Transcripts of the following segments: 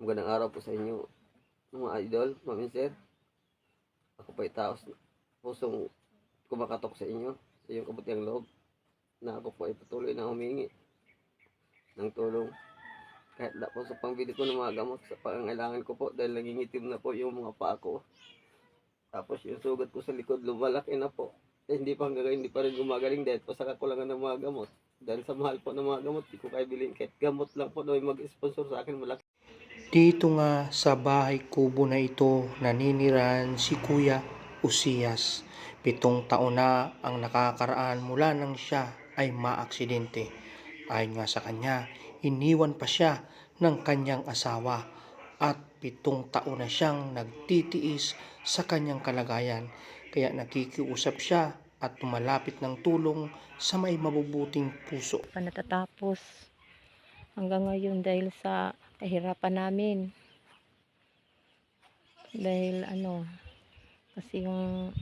Magandang araw po sa inyo, mga idol, mga sir. Ako po ay taos pusong kumakatok sa inyo, sa iyong kabutiang loob, na ako po ay patuloy na humingi ng tulong. Kahit na po sa pangbili ko ng mga gamot sa pangangailangan ko po dahil nangingitim na po yung mga paa ko. Tapos yung sugat ko sa likod lumalaki na po. Eh, hindi pa hanggang hindi pa rin gumagaling dahil pasaka ko lang ng mga gamot. Dahil sa mahal po ng mga gamot, di ko kaya bilhin. Kahit gamot lang po na mag-sponsor sa akin, malaki Dito nga sa bahay kubo na ito naninirahan si Kuya Usias. Pitong taon na ang nakakaraan mula nang siya ay maaksidente. Ayon nga sa kanya, iniwan pa siya ng kanyang asawa at pitong taon na siyang nagtitiis sa kanyang kalagayan. Kaya nakikiusap siya at tumalapit ng tulong sa may mabubuting puso. pa natatapos hanggang ngayon dahil sa kahirapan namin. Dahil ano, kasi yung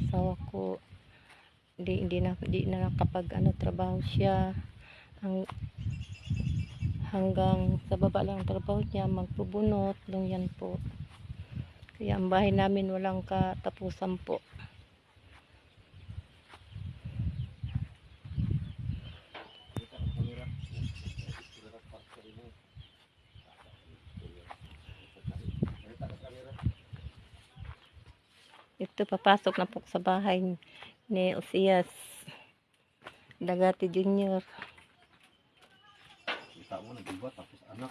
asawa ko hindi, hindi na hindi na nakapag ano trabaho siya. Hang, hanggang sa baba lang ang trabaho niya magpubunot lang yan po. Kaya ang bahay namin walang katapusan po Ito, papasok na po sa bahay ni Osias. Dagati Junior. Kita mo, nag-iba, tapos anak.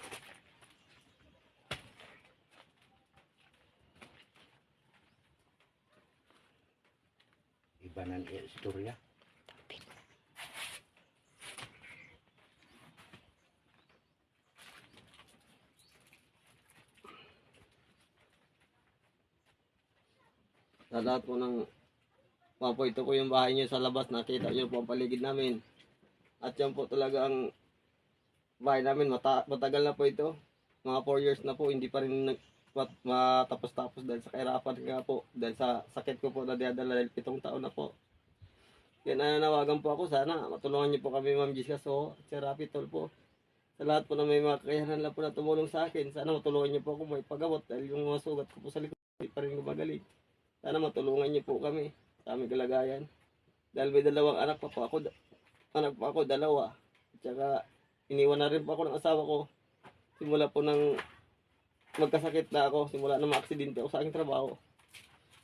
Iba ng istorya. Sa lahat po ng mga po, ito po yung bahay niyo sa labas. Nakita niyo po ang paligid namin. At yan po talaga ang bahay namin. Mata matagal na po ito. Mga 4 years na po. Hindi pa rin matapos-tapos dahil sa kahirapan nga po. Dahil sa sakit ko po na dinadala dahil pitong taon na po. Kaya nananawagan po ako. Sana matulungan niyo po kami Ma'am Jessica So si Rapi Tol po. Sa lahat po na may mga kakayahan lang po na tumulong sa akin. Sana matulungan niyo po ako may paggamot dahil yung mga sugat ko po sa likod pa rin gumagaling. Sana matulungan niyo po kami sa aming kalagayan. Dahil may dalawang anak pa po ako. Anak pa ako, dalawa. At saka iniwan na rin po ako ng asawa ko. Simula po ng magkasakit na ako. Simula na maaksidente ako sa aking trabaho.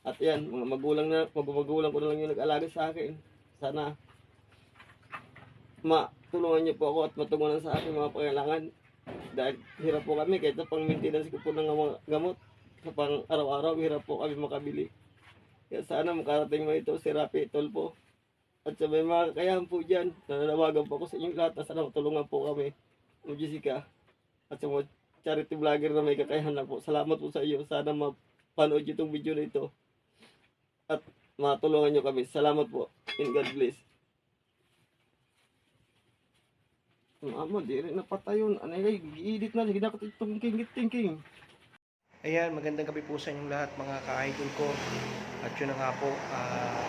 At yan, mga magulang na, mga magulang ko na lang yung nag-alaga sa akin. Sana matulungan niyo po ako at matungunan sa aking mga pangailangan. Dahil hirap po kami kahit sa pang maintenance ko po ng gamot. Sa pang araw-araw, hirap po kami makabili. Kaya sana makarating mo ito si Rapi Tolpo. At sa may mga kakayahan po dyan, nananawagan po ako sa inyong lahat na sana matulungan po kami. Mo Jessica. At sa mga charity vlogger na may kakayahan lang po. Salamat po sa iyo. Sana mapanood itong video na ito. At matulungan nyo kami. Salamat po. And God bless. Mama, di rin napatayon. Ano yung i-edit na. Hindi na ako itong thinking. Ayan, magandang gabi po sa inyong lahat mga ka-idol ko. At yun na nga po, ah,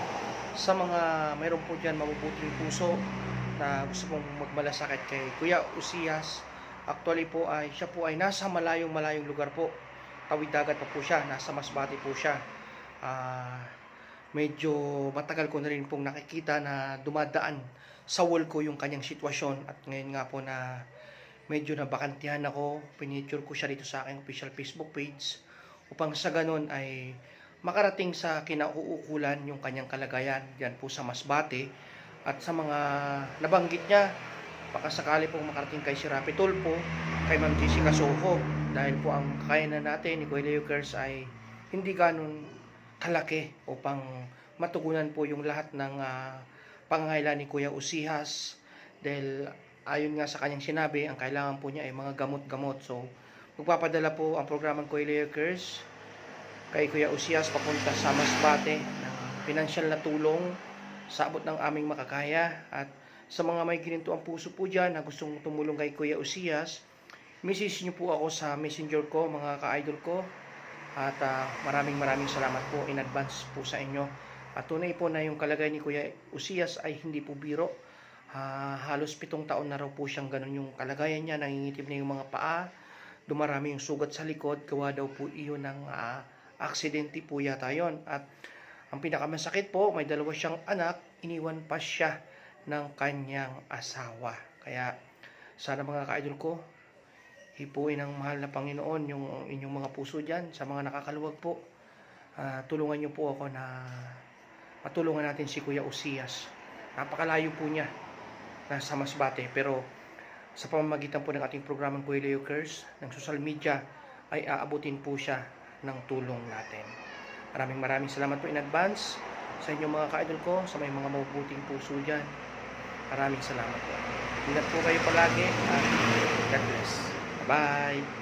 sa mga mayroon po dyan mabubuting puso na gusto pong magmalasakit kay Kuya Usias. Actually po ay siya po ay nasa malayong malayong lugar po. Tawid dagat pa po siya, nasa Masbate po siya. Ah, medyo matagal ko na rin pong nakikita na dumadaan sa wall ko yung kanyang sitwasyon at ngayon nga po na medyo nabakantihan ako, pinicture ko siya dito sa aking official Facebook page upang sa ganun ay makarating sa kinauukulan yung kanyang kalagayan diyan po sa Masbate. At sa mga nabanggit niya baka sakali pong makarating kay si Rapi Tulpo kay Ma'am Jessica Soho. Dahil po ang kakayanan natin ni Kuya Leo Kers ay hindi ganun kalaki upang matugunan po yung lahat ng uh, pangangailan ni Kuya Usihas. Dahil ayon nga sa kanyang sinabi, ang kailangan po niya ay mga gamot-gamot. So, magpapadala po ang programang Kuya Leo Kers kay Kuya Usias papunta sa Masbate ng pinansyal na tulong sa abot ng aming makakaya. At sa mga may gininto ang puso po dyan na gustong tumulong kay Kuya Usias message niyo po ako sa messenger ko mga ka-idol ko. At ah, maraming maraming salamat po in advance po sa inyo. At tunay po na yung kalagay ni Kuya Usias ay hindi po biro. Ah, halos pitong taon na raw po siyang ganun yung kalagayan niya. Nangingitim na yung mga paa. Dumarami yung sugat sa likod, gawa daw po iyon ng ah, aksidente po yata yon. At ang pinakamasakit po, may dalawa siyang anak, iniwan pa siya ng kanyang asawa. Kaya sana mga ka-idol ko, hipuin ng mahal na Panginoon yung inyong mga puso dyan sa mga nakakaluwag po. Ah, tulungan niyo po ako na matulungan natin si Kuya Osias. Napakalayo po niya nasa Masbate pero sa pamamagitan po ng ating programang Kuya Leo Curse ng social media ay aabutin po siya ng tulong natin. Maraming maraming salamat po in advance sa inyong mga ka-idol ko, sa may mga mabubuting puso dyan. Maraming salamat po. Ingat po kayo palagi at God bless. Bye!